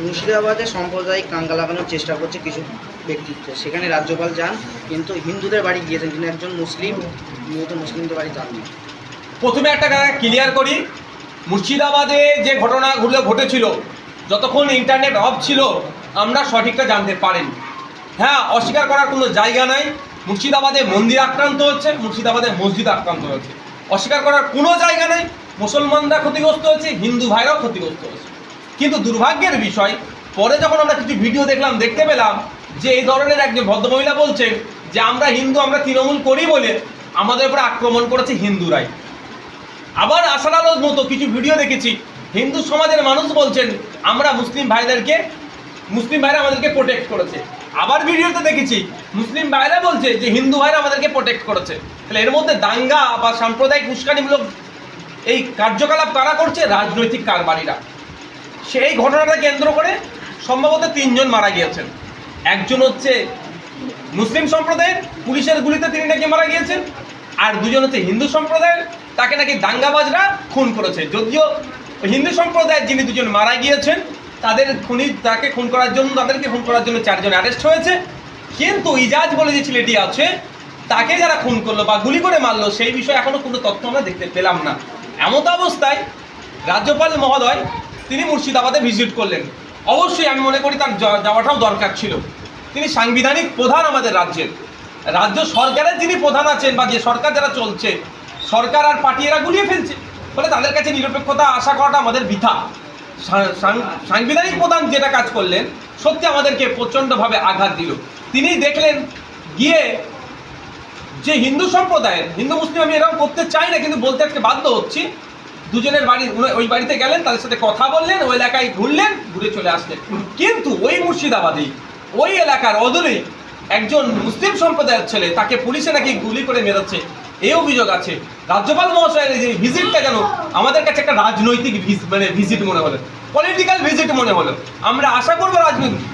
মুর্শিদাবাদে সাম্প্রদায়িক দাঙ্গা লাগানোর চেষ্টা করছে কিছু ব্যক্তিত্ব। সেখানে রাজ্যপাল যান, কিন্তু হিন্দুদের বাড়ি গিয়েছেন। তিনি একজন মুসলিম মূলত মুসলিমদের বাড়ি যাননি। প্রথমে একটা ক্লিয়ার করি। মুর্শিদাবাদে যে ঘটনাগুলো ঘটেছিল, যতক্ষণ ইন্টারনেট অফ ছিল, আমরা সঠিকটা জানতে পারিনি। হ্যাঁ অস্বীকার করার কোনো জায়গা নাই। মুর্শিদাবাদে মন্দির আক্রান্ত হচ্ছে, মুর্শিদাবাদে মসজিদ আক্রান্ত হচ্ছে। অস্বীকার করার কোনো জায়গা নেই। মুসলমানরা ক্ষতিগ্রস্ত হচ্ছে, হিন্দু ভাইরাও ক্ষতিগ্রস্ত হচ্ছে। কিন্তু দুর্ভাগ্যের বিষয়, পরে যখন আমরা কিছু ভিডিও দেখলাম, দেখতে পেলাম যে এই ধরনের একজন ভদ্রমহিলা বলছেন যে আমরা হিন্দু, আমরা তৃণমূল করি বলে আমাদের উপরে আক্রমণ করেছে হিন্দুরাই। আবার আশার আলোর মতো কিছু ভিডিও দেখেছি, হিন্দু সমাজের মানুষ বলছেন, আমরা মুসলিম ভাইদেরকে, মুসলিম ভাইরা আমাদেরকে প্রোটেক্ট করেছে। আবার ভিডিওতে দেখেছি, মুসলিম ভাইরা বলছে যে হিন্দু ভাইরা আমাদেরকে প্রোটেক্ট করেছে। তাহলে এর মধ্যে দাঙ্গা বা সাম্প্রদায়িক উস্কানিমূলক এই কার্যকলাপ কারা করছে? রাজনৈতিক কারবারিরা। সেই ঘটনাটা কেন্দ্র করে সম্ভবত তিনজন মারা গিয়েছেন। একজন হচ্ছে মুসলিম সম্প্রদায়ের, পুলিশের গুলিতে তিনি নাকি মারা গিয়েছেন, আর দুজন হচ্ছে হিন্দু সম্প্রদায়ের, তাকে নাকি দাঙ্গাবাজরা খুন করেছে। যদিও হিন্দু সম্প্রদায়ের যিনি দুজন মারা গিয়েছেন, তাদের খুনি তাকে খুন করার জন্য তাদেরকে খুন করার জন্য চারজন অ্যারেস্ট হয়েছে। কিন্তু ইজাজ বলে যে ছেলেটি আছে, তাকে যারা খুন করল বা গুলি করে মারলো, সেই বিষয়ে এখনও কোনো তথ্য আমরা দেখতে পেলাম না। এমত অবস্থায় রাজ্যপাল মহোদয় তিনি মুর্শিদাবাদে ভিজিট করলেন। অবশ্যই আমি মনে করি তার যাওয়াটাও দরকার ছিল। তিনি সাংবিধানিক প্রধান আমাদের রাজ্যের। রাজ্য সরকারের যিনি প্রধান আছেন বা যে সরকার যারা চলছে, সরকার আর পার্টি এরা গুলিয়ে ফেলছে। ফলে তাদের কাছে নিরপেক্ষতা, আশা করাটা আমাদের বৃথা। সাংবিধানিক প্রধান যেটা কাজ করলেন, সত্যি আমাদেরকে প্রচণ্ডভাবে আঘাত দিল। তিনি দেখলেন গিয়ে যে হিন্দু সম্প্রদায়ের, হিন্দু মুসলিম আমি এরকম করতে চাই না, কিন্তু বলতে আজকে বাধ্য হচ্ছি দুজনের বাড়ি, ওই বাড়িতে গেলেন, তাদের সাথে কথা বললেন, ওই এলাকায় ঘুরলেন, ঘুরে চলে আসলেন। কিন্তু ওই মুর্শিদাবাদেই ওই এলাকার অদূরেই একজন মুসলিম সম্প্রদায়ের ছেলে, তাকে পুলিশে নাকি গুলি করে মেরেছে এই অভিযোগ আছে। রাজ্যপাল মহাশয়ের যে ভিজিটটা যেন আমাদের কাছে একটা রাজনৈতিক মানে ভিজিট মনে হলো পলিটিক্যাল ভিজিট মনে হলো আমরা আশা করব রাজনৈতিক,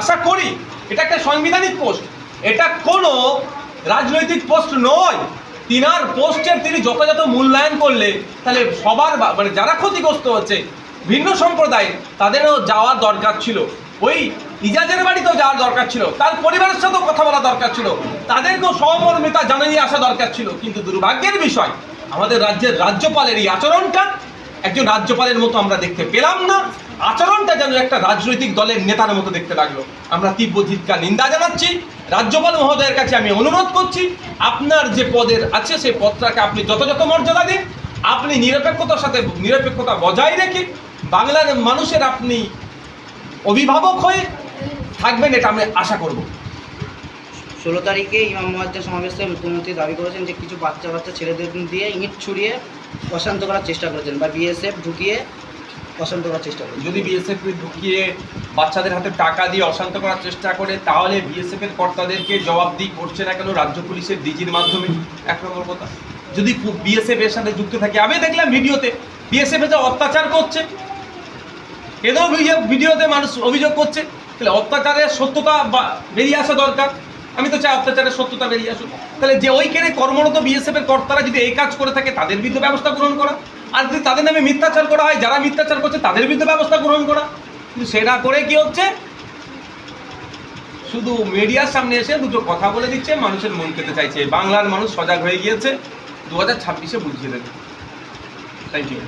আশা করি, এটা একটা সাংবিধানিক পোস্ট এটা কোনো রাজনৈতিক পোস্ট নয়। তিনার পোস্টের তিনি যথাযথ মূল্যায়ন করলে তাহলে সবার মানে যারা ক্ষতিগ্রস্ত হচ্ছে, ভিন্ন সম্প্রদায়, তাদেরও যাওয়ার দরকার ছিল। ওই ইজাজের বাড়িতেও যাওয়ার দরকার ছিল। তার পরিবারের সাথেও কথা বলা দরকার ছিল। তাদেরকেও সহমর্মিতা জানিয়ে আসা দরকার ছিল। কিন্তু দুর্ভাগ্যের বিষয়, আমাদের রাজ্যের রাজ্যপালের এই আচরণটা, একজন রাজ্যপালের মতো আমরা দেখতে পেলাম না। আচরণটা যেন একটা রাজনৈতিক দলের নেতার মতো দেখতে লাগল। আমরা তীব্র ধিক্কার, নিন্দা জানাচ্ছি। রাজ্যপাল মহোদয়ের কাছে আমি অনুরোধ করছি, আপনার যে পদের আছে সেই পদটাকে আপনি যথাযথ মর্যাদা দিন, আপনি নিরপেক্ষতার সাথে নিরপেক্ষতা বজায় রেখে বাংলার মানুষের আপনি অভিভাবক হয়ে থাকবেন, এটা আমি আশা করব। ষোলো তারিখে ইমাম মহাজ্জা সমাবেশে মুখ্যমন্ত্রী দাবি করেছেন যে কিছু বাচ্চা বাচ্চা ছেলেদের দিয়ে ইট ছুড়িয়ে অশান্ত করার চেষ্টা করেছেন বা বিএসএফ ঢুকিয়ে অশান্ত করার চেষ্টা করেছেন যদি বিএসএফ ঢুকিয়ে বাচ্চাদের হাতে টাকা দিয়ে অশান্ত করার চেষ্টা করে, তাহলে বিএসএফ এর কর্তাদেরকে জবাবদিহি করছে না কেন রাজ্য পুলিশের ডিজির মাধ্যমে? এক নম্বর কথা। যদি বিএসএফ এর সাথে যুক্ত থাকে, আমি দেখলাম ভিডিওতে বিএসএফ যে অত্যাচার করছে এদেরও ভিডিওতে মানুষ অভিযোগ করছে। তাহলে অত্যাচারের সত্যতা বেরিয়ে আসা দরকার। আমি তো চাই অত্যাচারের সত্যতা বেরিয়ে আসুক। তাহলে যে ওইখানে কর্মরত বিএসএফ এর কর্তারা যদি এই কাজ করে থাকে, তাদের বিরুদ্ধে ব্যবস্থা গ্রহণ করা। আর যদি তাদের নামে মিথ্যাচার করা হয়, যারা মিথ্যাচার করছে, তাদের বিরুদ্ধে ব্যবস্থা গ্রহণ করা। কিন্তু সেটা করে কি হচ্ছে? শুধু মিডিয়ার সামনে এসে দুটো কথা বলে দিচ্ছে, মানুষের মন পেতে চাইছে। বাংলার মানুষ সজাগ হয়ে গিয়েছে। দু হাজার ছাব্বিশে বুঝিয়ে দেবে। Thank you